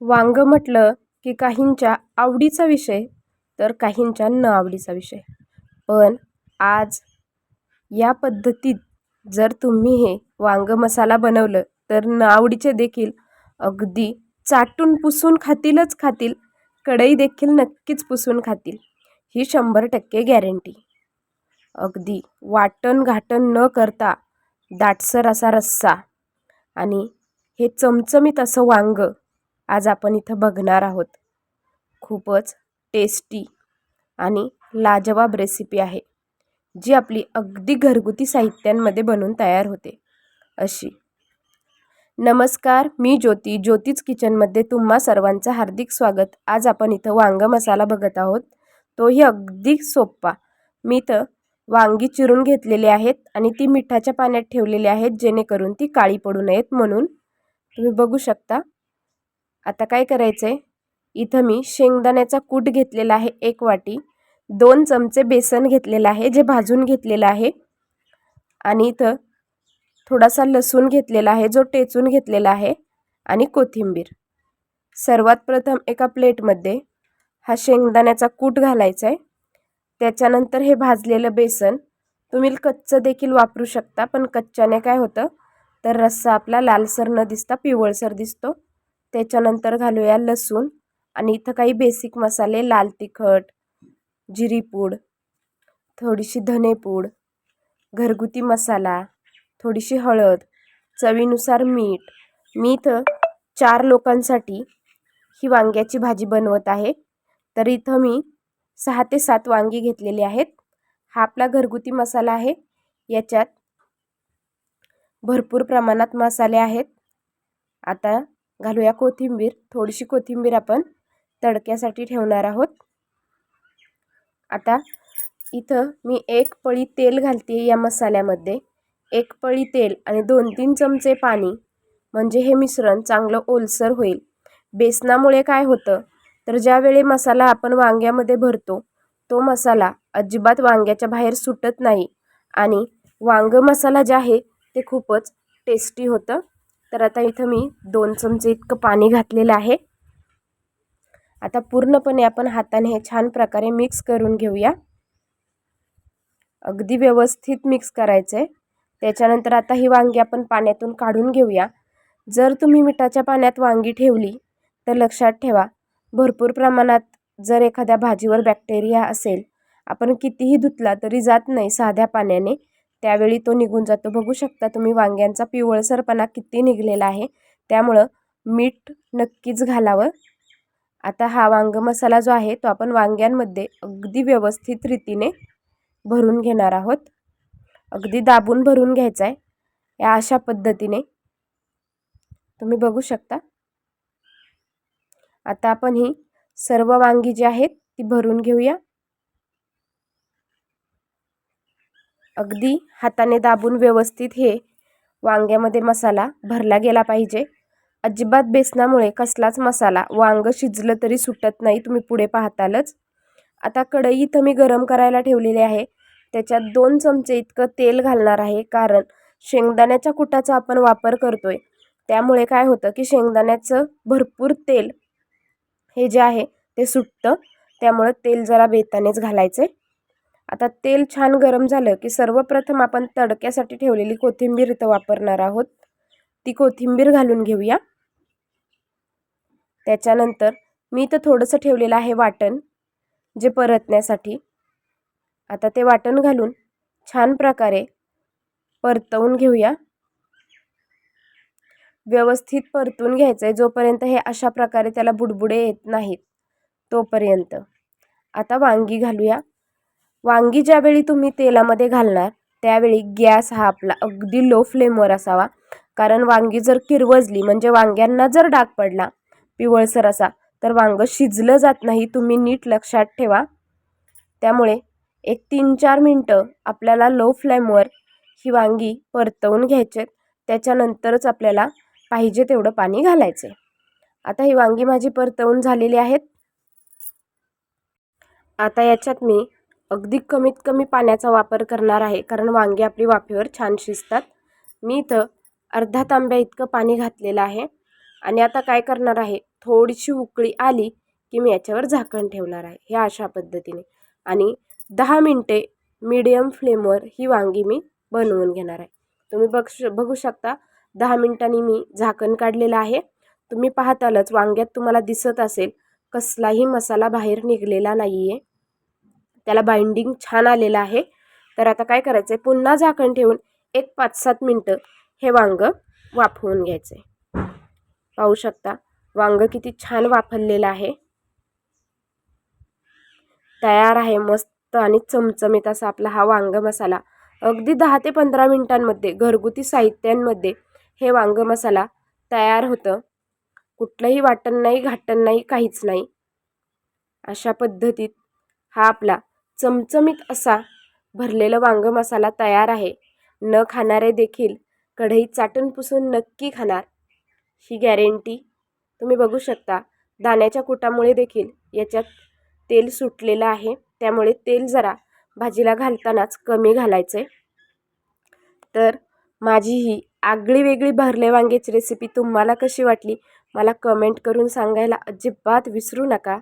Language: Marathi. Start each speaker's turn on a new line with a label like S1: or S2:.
S1: वांग म्हटलं की काहींच्या आवडीचा विषय तर काहींच्या न आवडीचा विषय. पण आज या पद्धतीत जर तुम्ही हे वांग मसाला बनवलं तर न आवडीचे देखील अगदी चाटून पुसून खातीलच खातील कढई देखील नक्कीच पुसून खातील ही शंभर टक्के गॅरंटी. अगदी वाटण घाटण न करता दाटसर असा रस्सा आणि हे चमचमीत असं वांग आज आपण इथं बघणार आहोत. खूपच टेस्टी आणि लाजवाब रेसिपी आहे जी आपली अगदी घरगुती साहित्यांमध्ये बनवून तयार होते. अशी. नमस्कार मी ज्योती. ज्योतीच किचनमध्ये तुम्हा सर्वांचं हार्दिक स्वागत. आज आपण इथं वांग मसाला बघत आहोत. तोही अगदी सोप्पा. मी तर वांगी चिरून घेतलेली आहेत आणि ती मिठाच्या पाण्यात ठेवलेली आहेत जेणेकरून ती काळी पडू नयेत म्हणून. तुम्ही बघू शकता आता काय करायचं आहे इथं मी शेंगदाण्याचा कूट घेतलेला आहे एक वाटी. दोन चमचे बेसन घेतलेलं आहे जे भाजून घेतलेलं आहे. आणि इथं थोडासा लसूण घेतलेला आहे जो टेचून घेतलेला आहे. आणि कोथिंबीर. सर्वात प्रथम एका प्लेटमध्ये हा शेंगदाण्याचा कूट घालायचा आहे त्याच्यानंतर हे भाजलेलं बेसन तुम्ही कच्चं देखील वापरू शकता पण कच्च्याने काय होतं? तर रस्सा आपला लालसर न दिसता पिवळसर दिसतो. त्याच्यानंतर घालूया लसूण आणि इथं काही बेसिक मसाले लाल तिखट जिरीपूड थोडीशी धनेपूड घरगुती मसाला थोडीशी हळद चवीनुसार मीठ. मी इथं चार लोकांसाठी ही वांग्याची भाजी बनवत आहे. तर इथं मी सहा ते सात वांगी घेतलेली आहेत. हा आपला घरगुती मसाला आहे. याच्यात भरपूर प्रमाणात मसाले आहेत. आता घालूया कोथिंबीर. थोडीशी कोथिंबीर आपण तडक्यासाठी ठेवणार आहोत. आता इथं मी एक पळी तेल घालते या मसाल्यामध्ये. एक पळी तेल आणि दोन तीन चमचे पाणी. म्हणजे हे मिश्रण चांगलं ओलसर होईल. बेसनामुळे काय होतं? तर ज्यावेळी मसाला आपण वांग्यामध्ये भरतो तो मसाला अजिबात वांग्याच्या बाहेर सुटत नाही. आणि वांग मसाला जे आहे ते खूपच टेस्टी होतं. तर आता इथं मी दोन चमचे इतकं पाणी घातलेलं आहे. आता पूर्णपणे आपण हाताने हे छान प्रकारे मिक्स करून घेऊया. अगदी व्यवस्थित मिक्स करायचं आहे त्याच्यानंतर आता ही वांगी आपण पाण्यातून काढून घेऊया. जर तुम्ही मिठाच्या पाण्यात वांगी ठेवली तर लक्षात ठेवा भरपूर प्रमाणात जर एखाद्या भाजीवर बॅक्टेरिया असेल आपण कितीही धुतला तरी जात नाही साध्या पाण्याने. त्यावेळी तो निघून जातो. बघू शकता तुम्ही वांग्यांचा पिवळसरपणा किती निघलेला आहे. त्यामुळं मीठ नक्कीच घालावं. आता हा वांग मसाला जो आहे तो आपण वांग्यांमध्ये अगदी व्यवस्थित रीतीने भरून घेणार आहोत. अगदी दाबून भरून घ्यायचा आहे. या अशा पद्धतीने. तुम्ही बघू शकता. आता आपण ही सर्व वांगी जी आहेत ती भरून घेऊया. अगदी हाताने दाबून व्यवस्थित हे वांग्यामध्ये मसाला भरला गेला पाहिजे. अजिबात बेसनामुळे कसलाच मसाला वांग शिजलं तरी सुटत नाही तुम्ही पुढे पाहतालच. आता कढई इथं मी गरम करायला ठेवलेली आहे. त्याच्यात दोन चमचे इतकं तेल घालणार आहे कारण शेंगदाण्याच्या कुटाचा आपण वापर करतोय. त्यामुळे काय होतं की शेंगदाण्याचं भरपूर तेल हे जे आहे ते सुटतं. त्यामुळं तेल जरा बेतानेच घालायचं आहे आता तेल छान गरम झालं की सर्वप्रथम आपण तडक्यासाठी ठेवलेली कोथिंबीर इथं वापरणार आहोत. ती कोथिंबीर घालून घेऊया. त्याच्यानंतर मी इथं थोडंसं ठेवलेलं आहे वाटण जे परतण्यासाठी. आता ते वाटण घालून छान प्रकारे परतवून घेऊया. व्यवस्थित परतून घ्यायचं आहे जोपर्यंत हे अशा प्रकारे त्याला बुडबुडे येत नाहीत तोपर्यंत. आता वांगी घालूया. वांगी ज्यावेळी तुम्ही तेलामध्ये घालणार त्यावेळी गॅस हा आपला अगदी लो फ्लेमवर असावा. कारण वांगी जर किरवजली म्हणजे वांग्यांना जर डाग पडला पिवळसर असा तर वांग शिजलं जात नाही तुम्ही नीट लक्षात ठेवा. त्यामुळे एक तीन चार मिनटं आपल्याला लो फ्लेमवर ही वांगी परतवून घ्यायचे त्याच्यानंतरच आपल्याला पाहिजे तेवढं पाणी घालायचं आता ही वांगी माझी परतवून झालेली आहेत. आता याच्यात मी अगदी कमीत कमी पाण्याचा वापर करणार आहे कारण वांगी आपली वाफेवर छान शिजतात. मी इथं अर्धा तांब्या इतकं पाणी घातलेलं आहे आणि आता काय करणार आहे? थोडीशी उकळी आली की मी याच्यावर झाकण ठेवणार आहे हे अशा पद्धतीने. आणि दहा मिनटे मीडियम फ्लेमवर ही वांगी मी बनवून घेणार आहे. तुम्ही बघ बघू शकता दहा मिनटांनी मी झाकण काढलेलं आहे. तुम्ही पाहतालच वांग्यात तुम्हाला दिसत असेल कसलाही मसाला बाहेर निघलेला नाही आहे त्याला बाइंडिंग छान आलेलं आहे. तर आता काय करायचं आहे पुन्हा झाकण ठेवून एक पाच सात मिनटं हे वांगं वाफवून घ्यायचं आहे पाहू शकता वांगं किती छान वाफरलेलं आहे. तयार आहे मस्त आणि चमचमीत असा आपला हा वांग मसाला. अगदी दहा ते पंधरा मिनटांमध्ये घरगुती साहित्यांमध्ये हे वांग मसाला तयार होतं. कुठलंही वाटण नाही घाटण नाही काहीच नाही. अशा पद्धतीत हा आपला चमचमीत असा भरलेला वांग मसाला तयार आहे. न खाणारे देखील कढई चाटून पुसून नक्की खाणार. ही गॅरेंटी तुम्ही बघू शकता. दाण्याच्या कुटामुळे देखील याच्यात तेल सुटलेलं आहे. त्यामुळे तेल जरा भाजीला घालतानाच कमी घालायचं आहे तर माझी ही आगळी वेगळी भरले वांग्याची रेसिपी तुम्हाला कशी वाटली? मला कमेंट करून सांगायला अजिबात विसरू नका.